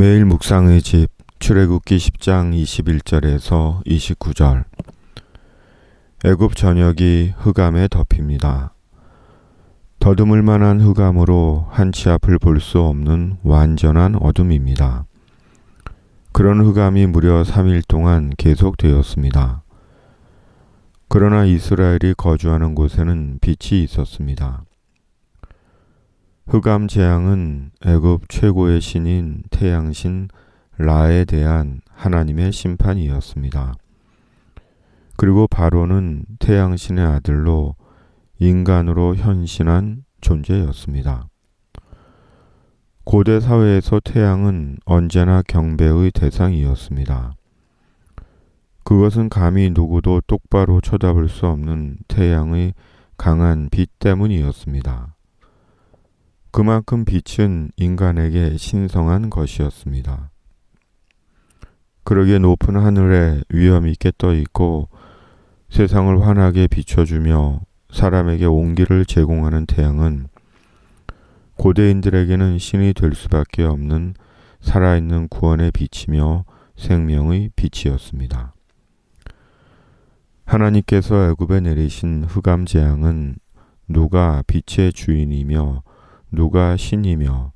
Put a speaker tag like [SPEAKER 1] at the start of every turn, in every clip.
[SPEAKER 1] 매일 묵상의 집 출애굽기 10장 21절에서 29절 애굽 전역이 흑암에 덮입니다. 더듬을 만한 흑암으로 한치 앞을 볼 수 없는 완전한 어둠입니다. 그런 흑암이 무려 3일 동안 계속되었습니다. 그러나 이스라엘이 거주하는 곳에는 빛이 있었습니다. 흑암 재앙은 애굽 최고의 신인 태양신 라에 대한 하나님의 심판이었습니다. 그리고 바로는 태양신의 아들로 인간으로 현신한 존재였습니다. 고대 사회에서 태양은 언제나 경배의 대상이었습니다. 그것은 감히 누구도 똑바로 쳐다볼 수 없는 태양의 강한 빛 때문이었습니다. 그만큼 빛은 인간에게 신성한 것이었습니다. 그러기에 높은 하늘에 위험 있게 떠 있고 세상을 환하게 비춰주며 사람에게 온기를 제공하는 태양은 고대인들에게는 신이 될 수밖에 없는 살아있는 구원의 빛이며 생명의 빛이었습니다. 하나님께서 애굽에 내리신 흑암 재앙은 누가 빛의 주인이며 누가 신이며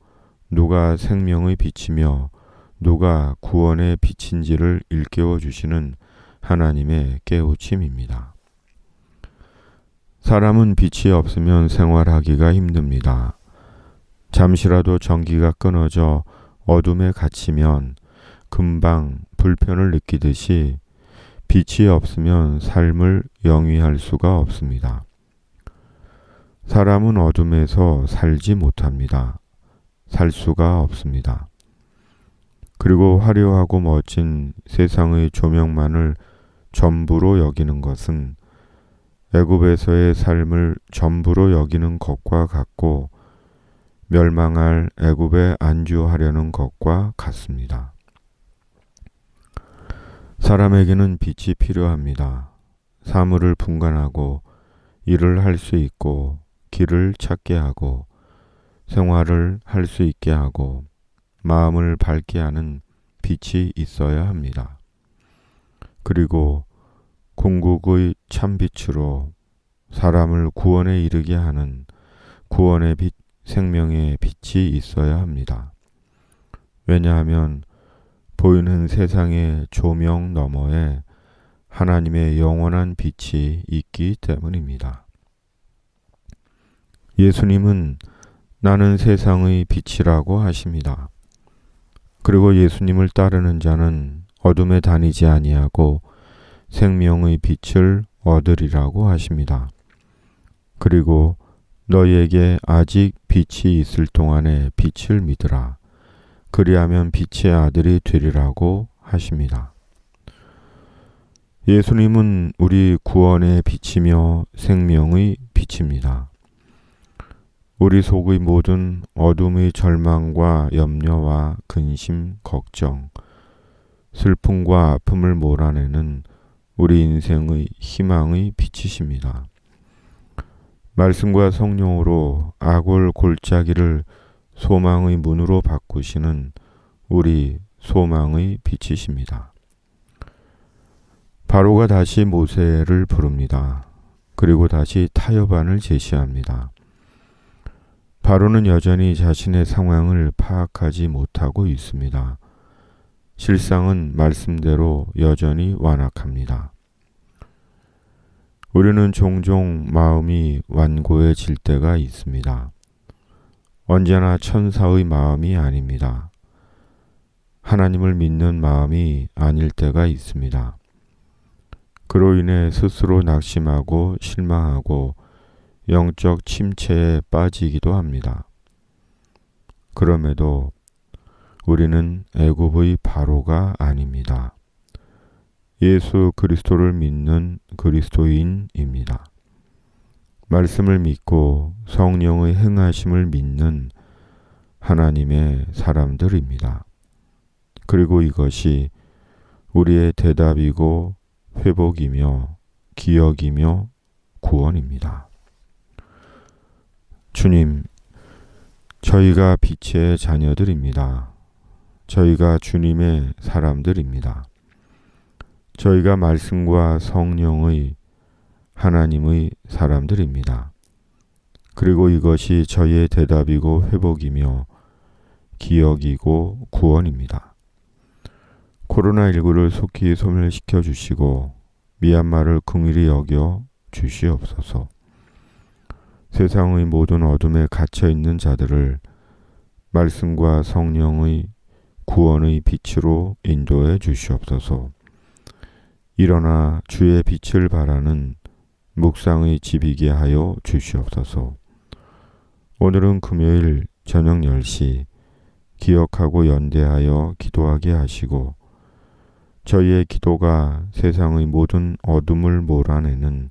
[SPEAKER 1] 누가 생명의 빛이며 누가 구원의 빛인지를 일깨워 주시는 하나님의 깨우침입니다. 사람은 빛이 없으면 생활하기가 힘듭니다. 잠시라도 전기가 끊어져 어둠에 갇히면 금방 불편을 느끼듯이 빛이 없으면 삶을 영위할 수가 없습니다. 사람은 어둠에서 살지 못합니다. 살 수가 없습니다. 그리고 화려하고 멋진 세상의 조명만을 전부로 여기는 것은 애굽에서의 삶을 전부로 여기는 것과 같고 멸망할 애굽에 안주하려는 것과 같습니다. 사람에게는 빛이 필요합니다. 사물을 분간하고 일을 할 수 있고 길을 찾게 하고 생활을 할 수 있게 하고 마음을 밝게 하는 빛이 있어야 합니다. 그리고 궁극의 참빛으로 사람을 구원에 이르게 하는 구원의 빛, 생명의 빛이 있어야 합니다. 왜냐하면 보이는 세상의 조명 너머에 하나님의 영원한 빛이 있기 때문입니다. 예수님은 나는 세상의 빛이라고 하십니다. 그리고 예수님을 따르는 자는 어둠에 다니지 아니하고 생명의 빛을 얻으리라고 하십니다. 그리고 너희에게 아직 빛이 있을 동안에 빛을 믿으라. 그리하면 빛의 아들이 되리라고 하십니다. 예수님은 우리 구원의 빛이며 생명의 빛입니다. 우리 속의 모든 어둠의 절망과 염려와 근심, 걱정, 슬픔과 아픔을 몰아내는 우리 인생의 희망의 빛이십니다. 말씀과 성령으로 악월 골짜기를 소망의 문으로 바꾸시는 우리 소망의 빛이십니다. 바로가 다시 모세를 부릅니다. 그리고 다시 타협안을 제시합니다. 바로는 여전히 자신의 상황을 파악하지 못하고 있습니다. 실상은 말씀대로 여전히 완악합니다. 우리는 종종 마음이 완고해질 때가 있습니다. 언제나 천사의 마음이 아닙니다. 하나님을 믿는 마음이 아닐 때가 있습니다. 그로 인해 스스로 낙심하고 실망하고 영적 침체에 빠지기도 합니다. 그럼에도 우리는 애굽의 바로가 아닙니다. 예수 그리스도를 믿는 그리스도인입니다. 말씀을 믿고 성령의 행하심을 믿는 하나님의 사람들입니다. 그리고 이것이 우리의 대답이고 회복이며 기억이며 구원입니다. 주님, 저희가 빛의 자녀들입니다. 저희가 주님의 사람들입니다. 저희가 말씀과 성령의 하나님의 사람들입니다. 그리고 이것이 저희의 대답이고 회복이며 기억이고 구원입니다. 코로나19를 속히 소멸시켜 주시고 미얀마를 긍휼히 여겨 주시옵소서. 세상의 모든 어둠에 갇혀 있는 자들을 말씀과 성령의 구원의 빛으로 인도해 주시옵소서. 일어나 주의 빛을 바라는 묵상의 집이게 하여 주시옵소서. 오늘은 금요일 저녁 10시 기억하고 연대하여 기도하게 하시고 저희의 기도가 세상의 모든 어둠을 몰아내는